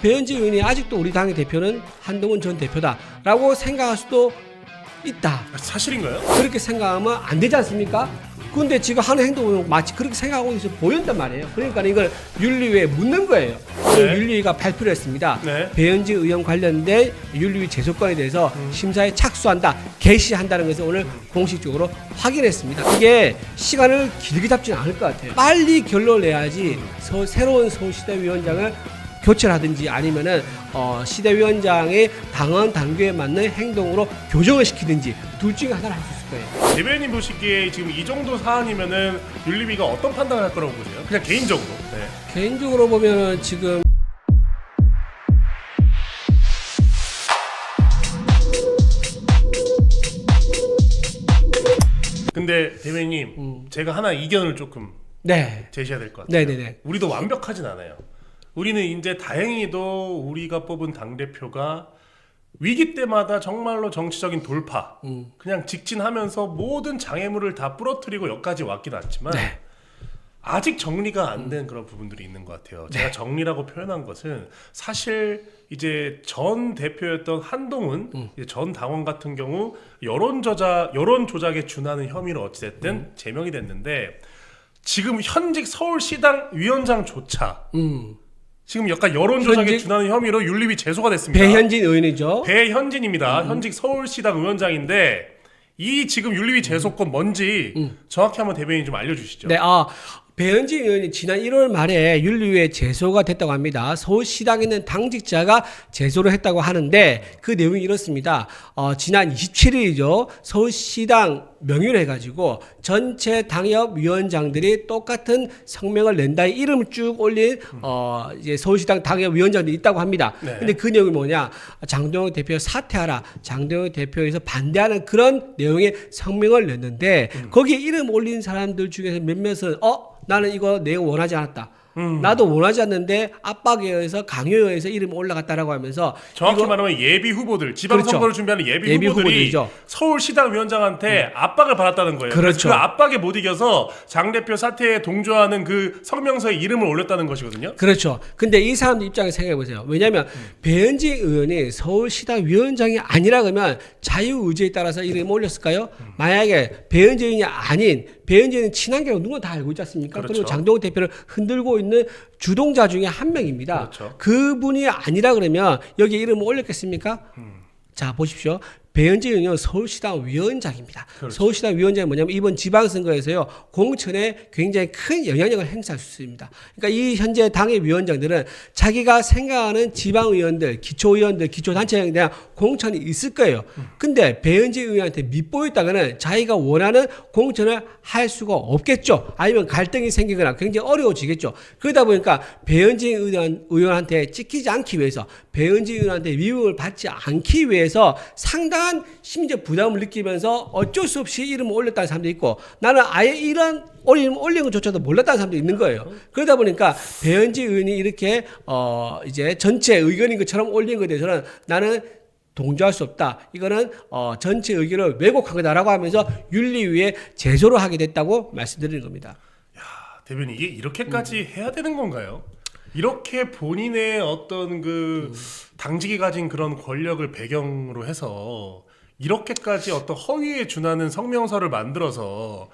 배현지 의원이 아직도 우리 당의 대표는 한동훈 전 대표다라고 생각할 수도 있다. 사실인가요? 그렇게 생각하면 안 되지 않습니까? 근데 지금 하는 행동은 마치 그렇게 생각하고 있어 보였단 말이에요. 그러니까 이걸 윤리위에 묻는 거예요. 오늘 네. 윤리위가 발표를 했습니다. 네. 배현지 의원 관련된 윤리위 제소권에 대해서 심사에 착수한다, 개시한다는 것을 오늘 공식적으로 확인했습니다. 이게 시간을 길게 잡지는 않을 것 같아요. 빨리 결론을 내야지 서- 새로운 서울시대 위원장을 교체를 하든지 아니면은 어, 시대위원장의 당원 당규에 맞는 행동으로 교정을 시키든지 둘 중에 하나를 할 수 있을 거예요. 대변인 보시기에 지금 이 정도 사안이면은 윤리위가 어떤 판단을 할 거라고 보세요? 그냥 개인적으로. 네. 개인적으로 보면은 지금 근데 대변인님, 제가 하나 이견을 조금 네, 제시해야 될 것 같아요. 네네네. 우리도 완벽하진 않아요. 우리는 이제 다행히도 우리가 뽑은 당 대표가 위기 때마다 정말로 정치적인 돌파, 음. 그냥 직진하면서 모든 장애물을 다 부러뜨리고 여기까지 왔긴 왔지만 네. 아직 정리가 안된 그런 부분들이 있는 것 같아요. 제가 정리라고 표현한 것은 사실 이제 전 대표였던 한동훈 이제 전 당원 같은 경우 여론 조작 여론 조작에 준하는 혐의로 어찌됐든 제명이 됐는데 지금 현직 서울시당 위원장조차 음. 지금 약간 여론 조작에 현직- 준하는 혐의로 윤리위 제소가 됐습니다. 배현진 의원이죠. 배현진입니다. 현직 서울시당 위원장인데 이 지금 윤리위 제소권 뭔지 정확히 한번 대변인 좀 알려주시죠. 네, 아 배현진 의원이 지난 1월 말에 윤리위에 제소가 됐다고 합니다. 서울시당에 있는 당직자가 제소를 했다고 하는데 그 내용이 이렇습니다. 어, 지난 27일이죠. 서울시당 명의를 해가지고 전체 당협 위원장들이 똑같은 성명을 낸다 이름을 쭉 올린 어, 이제 서울시당 당협 위원장들이 있다고 합니다. 네. 근데 그 내용이 뭐냐? 장동혁 대표 사퇴하라. 장동혁 대표에서 반대하는 그런 내용의 성명을 냈는데 거기에 이름 올린 사람들 중에서 몇몇은 어 나는 이거 내용 원하지 않았다. 음. 나도 원하지 않는데 압박에 의해서 강요에 의해서 이름 올라갔다라고 하면서 정확히 이거- 말하면 예비 후보들 지방선거를 그렇죠. 준비하는 예비, 예비 후보들이 후보들이죠. 서울시당 위원장한테 압박을 받았다는 거예요. 그렇죠. 그 압박에 못 이겨서 장 대표 사퇴에 동조하는 그 성명서에 이름을 올렸다는 것이거든요. 그렇죠. 근데 이 사람들 입장에 생각해 보세요. 왜냐하면 배현진 의원이 서울시당 위원장이 아니라 그러면 자유 의지에 따라서 이름을 올렸을까요? 만약에 배현진 의원이 아닌 배현진은 친한계로 누구나 다 알고 있지 않습니까? 그렇죠. 그리고 장동훈 대표를 흔들고 있는 주동자 중에 한 명입니다. 그렇죠. 그분이 아니라 그러면 여기 이름을 올렸겠습니까? 자 보십시오. 배현진 의원은 서울시당 위원장입니다. 그렇죠. 서울시당 위원장이 뭐냐면 이번 지방선거에서요 공천에 굉장히 큰 영향력을 행사할 수 있습니다. 그러니까 이 현재 당의 위원장들은 자기가 생각하는 지방의원들, 기초의원들, 기초단체에 대한 공천이 있을 거예요. 근데 배현진 의원한테 밑보였다가는 자기가 원하는 공천을 할 수가 없겠죠. 아니면 갈등이 생기거나 굉장히 어려워지겠죠. 그러다 보니까 배현진 의원, 의원한테 찍히지 않기 위해서 배현진 의원한테 미움을 받지 않기 위해서 상당한 심지어 부담을 느끼면서 어쩔 수 없이 이름을 올렸다는 사람도 있고 나는 아예 이런 올림 올린 것조차도 몰랐다는 사람도 있는 거예요. 그러다 보니까 배현진 의원이 이렇게 어 이제 전체 의견인 것처럼 올린 것에 대해서는 나는 동조할 수 없다. 이거는 어 전체 의견을 왜곡한 거다라고 하면서 윤리위에 제소를 하게 됐다고 말씀드리는 겁니다. 대변인 이게 이렇게까지 해야 되는 건가요? 이렇게 본인의 어떤 그 당직이 가진 그런 권력을 배경으로 해서 이렇게까지 어떤 허위에 준하는 성명서를 만들어서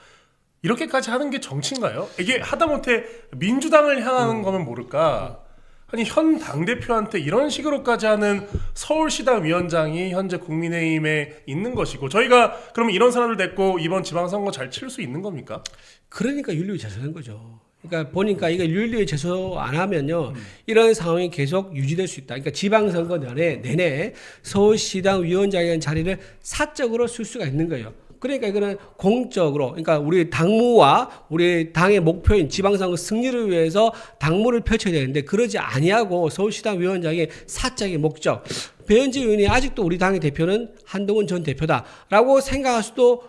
이렇게까지 하는 게 정치인가요? 이게 하다못해 민주당을 향하는 거면 모를까? 아니 현 당 대표한테 이런 식으로까지 하는 서울시당 위원장이 현재 국민의힘에 있는 것이고 저희가 그러면 이런 사람들 데리고 이번 지방선거 잘 칠 수 있는 겁니까? 그러니까 윤리위 제소한 거죠. 그러니까 보니까 이거 윤리위 제소 안 하면요 이런 상황이 계속 유지될 수 있다. 그러니까 지방선거 내내 내내 서울시당 위원장이라는 자리를 사적으로 쓸 수가 있는 거예요. 그러니까 이거는 공적으로, 그러니까 우리 당무와 우리 당의 목표인 지방선거 승리를 위해서 당무를 펼쳐야 되는데 그러지 아니하고 서울시당 위원장의 사적인 목적. 배현지 의원이 아직도 우리 당의 대표는 한동훈 전 대표다라고 생각할 수도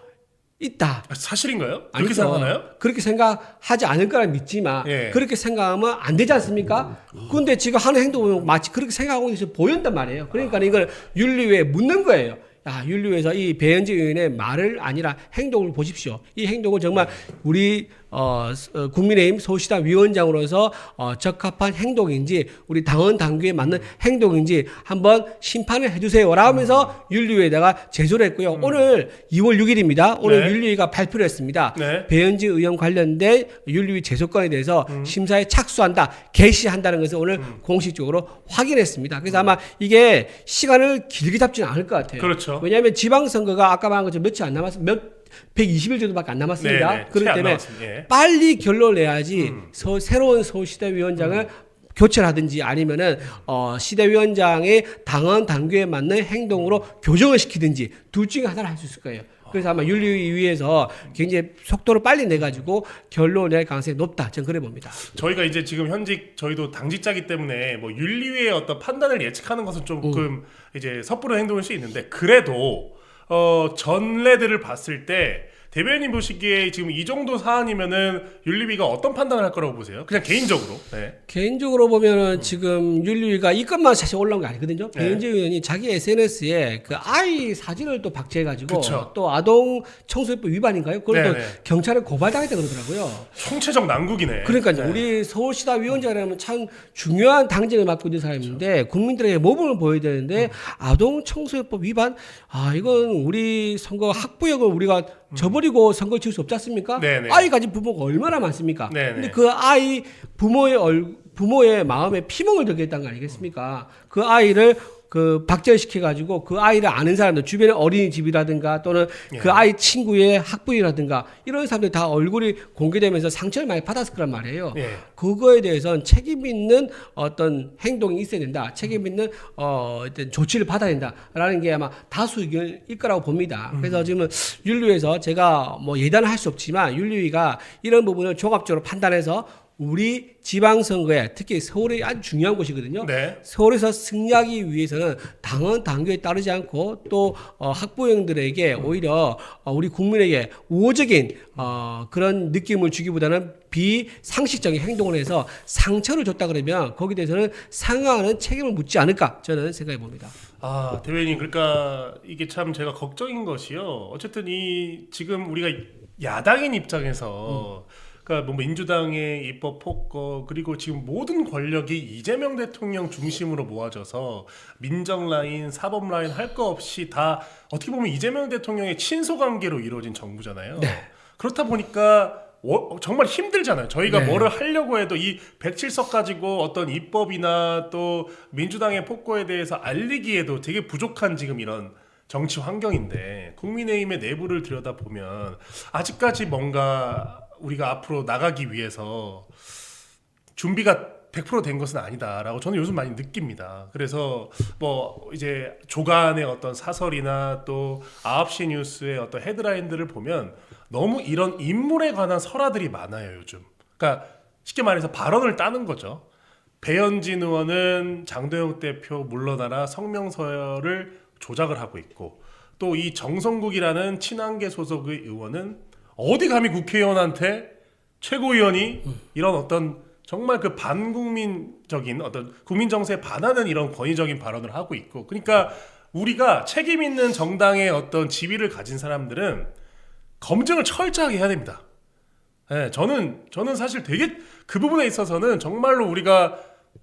있다. 아, 사실인가요? 그렇게 아니죠. 생각하나요? 그렇게 생각하지 않을 거라 믿지만 예. 그렇게 생각하면 안 되지 않습니까? 근데 지금 하는 행동은 마치 그렇게 생각하고 있어 보였단 말이에요. 그러니까 이걸 윤리위에 묻는 거예요. 야, 윤리위에서 이 배현지 의원의 말을 아니라 행동을 보십시오. 이 행동은 정말 우리 어, 스- 어, 국민의힘 서울시당 위원장으로서 어, 적합한 행동인지 우리 당원 당규에 맞는 행동인지 한번 심판을 해주세요라 하면서 윤리위에다가 제소를 했고요. 오늘 2월 6일입니다. 오늘 네. 윤리위가 발표를 했습니다. 네. 배현지 의원 관련된 윤리위 제소건에 대해서 심사에 착수한다, 개시한다는 것을 오늘 공식적으로 확인했습니다. 그래서 아마 이게 시간을 길게 잡지는 않을 것 같아요. 그렇죠. 왜냐하면 지방선거가 아까 말한 것처럼 며칠 안 남았, 몇 120일 정도밖에 안 남았습니다. 네, 네. 채 그렇기 안 때문에. 예. 빨리 결론을 내야지 음. 서, 새로운 서울시대 위원장을 교체를 하든지 아니면은 어, 시대위원장의 당원 당규에 맞는 행동으로 교정을 시키든지 둘 중에 하나를 할 수 있을 거예요. 그래서 아마 윤리위에서 굉장히 속도를 빨리 내 가지고 결론을 낼 가능성이 높다. 저는 그래 봅니다. 저희가 이제 지금 현직 저희도 당직자기 때문에 뭐 윤리위의 어떤 판단을 예측하는 것은 조금 이제 섣부른 행동일 수 있는데 그래도 어 전례들을 봤을 때 대변인 보시기에 지금 이 정도 사안이면은 윤리위가 어떤 판단을 할 거라고 보세요? 그냥 개인적으로. 네. 개인적으로 보면은 지금 윤리위가 이 건만 사실 올라온 게 아니거든요. 네. 배현지 의원이 자기 SNS에 그 아이 사진을 또 박제해가지고 그쵸. 또 아동 청소년법 위반인가요? 그걸 또 네네. 경찰에 고발당했다 그러더라고요. 총체적 난국이네. 그러니까요. 네. 우리 서울시당 위원장이라면 참 중요한 당직을 맡고 있는 사람인데 국민들에게 모범을 보여야 되는데 아동 청소년법 위반 아 이건 우리 선거 학부형을 우리가 저버리고 선거 치를 수 없지 않습니까? 네네. 아이 가진 부모가 얼마나 많습니까? 네네. 근데 그 아이 부모의 얼 부모의 마음에 피멍을 들게 했다는 거 아니겠습니까? 그 아이를 그 박제시켜 가지고 그 아이를 아는 사람들 주변에 어린이집이라든가 또는 그 예. 아이 친구의 학부이라든가 이런 사람들 다 얼굴이 공개되면서 상처를 많이 받았을 거란 말이에요. 예. 그거에 대해서는 책임 있는 어떤 행동이 있어야 된다. 책임 있는 어 어떤 조치를 받아야 된다라는 게 아마 다수 의견일 거라고 봅니다. 그래서 지금 윤리위에서 제가 뭐 예단을 할 수 없지만 윤리위가 이런 부분을 종합적으로 판단해서 우리 지방선거에 특히 서울이 아주 중요한 곳이거든요. 네. 서울에서 승리하기 위해서는 당원 당규에 따르지 않고 또 어, 학부형들에게 오히려 어, 우리 국민에게 우호적인 어, 그런 느낌을 주기보다는 비상식적인 행동을 해서 상처를 줬다 그러면 거기에 대해서는 상응하는 책임을 묻지 않을까 저는 생각해 봅니다. 아 대변인 그러니까 이게 참 제가 걱정인 것이요. 어쨌든 이 지금 우리가 야당인 입장에서 그러니까 뭐 민주당의 입법 폭거 그리고 지금 모든 권력이 이재명 대통령 중심으로 모아져서 민정 라인, 사법 라인 할 거 없이 다 어떻게 보면 이재명 대통령의 친소 관계로 이루어진 정부잖아요. 그렇다 보니까 워- 정말 힘들잖아요. 저희가 네. 뭐를 하려고 해도 이 107석 가지고 어떤 입법이나 또 민주당의 폭거에 대해서 알리기에도 되게 부족한 지금 이런 정치 환경인데 국민의힘의 내부를 들여다보면 아직까지 뭔가 우리가 앞으로 나가기 위해서 준비가 100%된 것은 아니다라고 저는 요즘 많이 느낍니다. 그래서 뭐 이제 조간의 어떤 사설이나 또 9시 뉴스의 어떤 헤드라인들을 보면 너무 이런 인물에 관한 설화들이 많아요, 요즘. 그러니까 쉽게 말해서 발언을 따는 거죠. 배현진 의원은 장도영 대표 물러나라 성명서를 조작을 하고 있고 또 이 정성국이라는 친한계 소속의 의원은 어디 감히 국회의원한테 최고위원이 이런 어떤 정말 그 반국민적인 어떤 국민 정세에 반하는 이런 권위적인 발언을 하고 있고 그러니까 우리가 책임 있는 정당의 어떤 지위를 가진 사람들은 검증을 철저하게 해야 됩니다. 예, 저는 저는 사실 되게 그 부분에 있어서는 정말로 우리가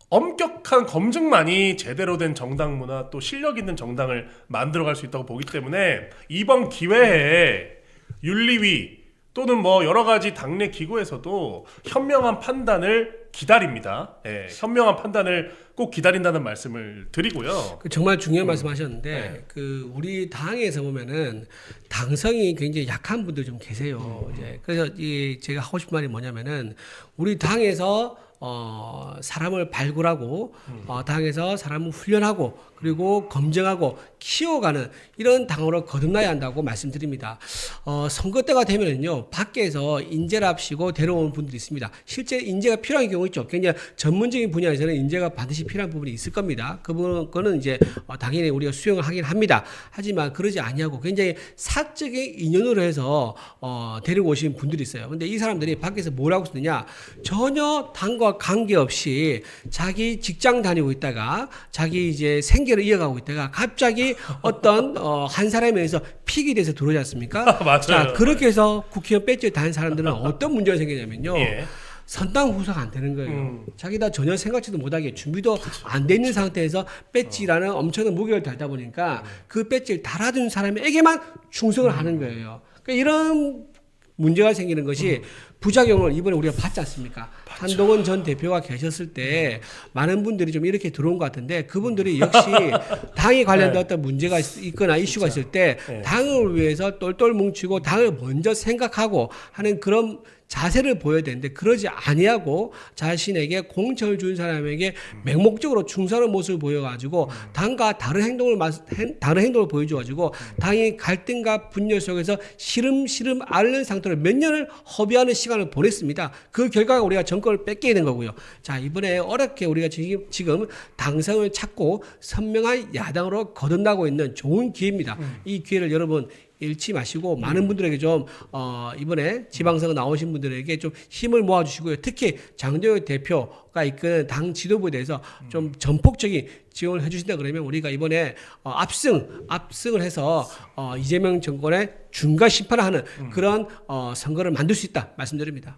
엄격한 검증만이 제대로 된 정당 문화 또 실력 있는 정당을 만들어갈 수 있다고 보기 때문에 이번 기회에 윤리위 또는 뭐 여러 가지 당내 기구에서도 현명한 판단을 기다립니다. 예, 현명한 판단을 꼭 기다린다는 말씀을 드리고요. 그 정말 중요한 말씀하셨는데 네. 그 우리 당에서 보면은 당성이 굉장히 약한 분들 좀 계세요. 이제 그래서 이 제가 하고 싶은 말이 뭐냐면은 우리 당에서 어 사람을 발굴하고 어 당에서 사람을 훈련하고 그리고 검증하고 키워가는 이런 당으로 거듭나야 한다고 말씀드립니다. 어 선거 때가 되면은요 밖에서 인재랍시고 데려온 분들이 있습니다. 실제 인재가 필요한 경우 있죠. 굉장히 전문적인 분야에서는 인재가 반드시 필요한 부분이 있을 겁니다. 그 부분 거는 이제 어, 당연히 우리가 수용을 하긴 합니다. 하지만 그러지 아니하고 굉장히 사적인 인연으로 해서 어, 데리고 오신 분들이 있어요. 근데 이 사람들이 밖에서 뭘 하고 있느냐 전혀 당과 관계없이 자기 직장 다니고 있다가 자기 이제 생계를 이어가고 있다가 갑자기 어떤 어, 한 사람에 의해서 픽이 돼서 들어오지 않습니까? 맞아요. 자, 그렇게 해서 국회의원 배지를 다는 사람들은 어떤 문제가 생기냐면요. 예. 선당 후사가 안 되는 거예요. 음. 자기가 전혀 생각지도 못하게 준비도 안 돼 있는 상태에서 배지라는 엄청난 무게를 달다 보니까 그 배지를 달아준 사람에게만 충성을 하는 거예요. 그러니까 이런 문제가 생기는 것이 부작용을 이번에 우리가 봤지 않습니까? 한동훈 전 대표가 계셨을 때 많은 분들이 좀 이렇게 들어온 것 같은데 그분들이 역시 당이 관련된 어떤 문제가 있- 있거나 이슈가 있을 때 네. 당을 위해서 똘똘 뭉치고 당을 먼저 생각하고 하는 그런 자세를 보여야 되는데 그러지 아니하고 자신에게 공천을 준 사람에게 맹목적으로 충성하는 모습을 보여가지고 당과 다른 행동을 다른 행동을 보여줘가지고 당이 갈등과 분열 속에서 시름시름 앓는 상태로 몇 년을 허비하는 시간을 보냈습니다. 그 결과가 우리가 정권 을 뺏게 된 거고요. 자 이번에 어렵게 우리가 지금 지금 당성을 찾고 선명한 야당으로 거듭나고 있는 좋은 기회입니다. 이 기회를 여러분 잃지 마시고 많은 분들에게 좀 어, 이번에 지방선거 나오신 분들에게 좀 힘을 모아주시고요. 특히 장도혁 대표가 이끄는 당 지도부에 대해서 좀 전폭적인 지원을 해주신다 그러면 우리가 이번에 어, 압승 압승을 해서 어, 이재명 정권의 중간 심판을 하는 그런 어, 선거를 만들 수 있다 말씀드립니다.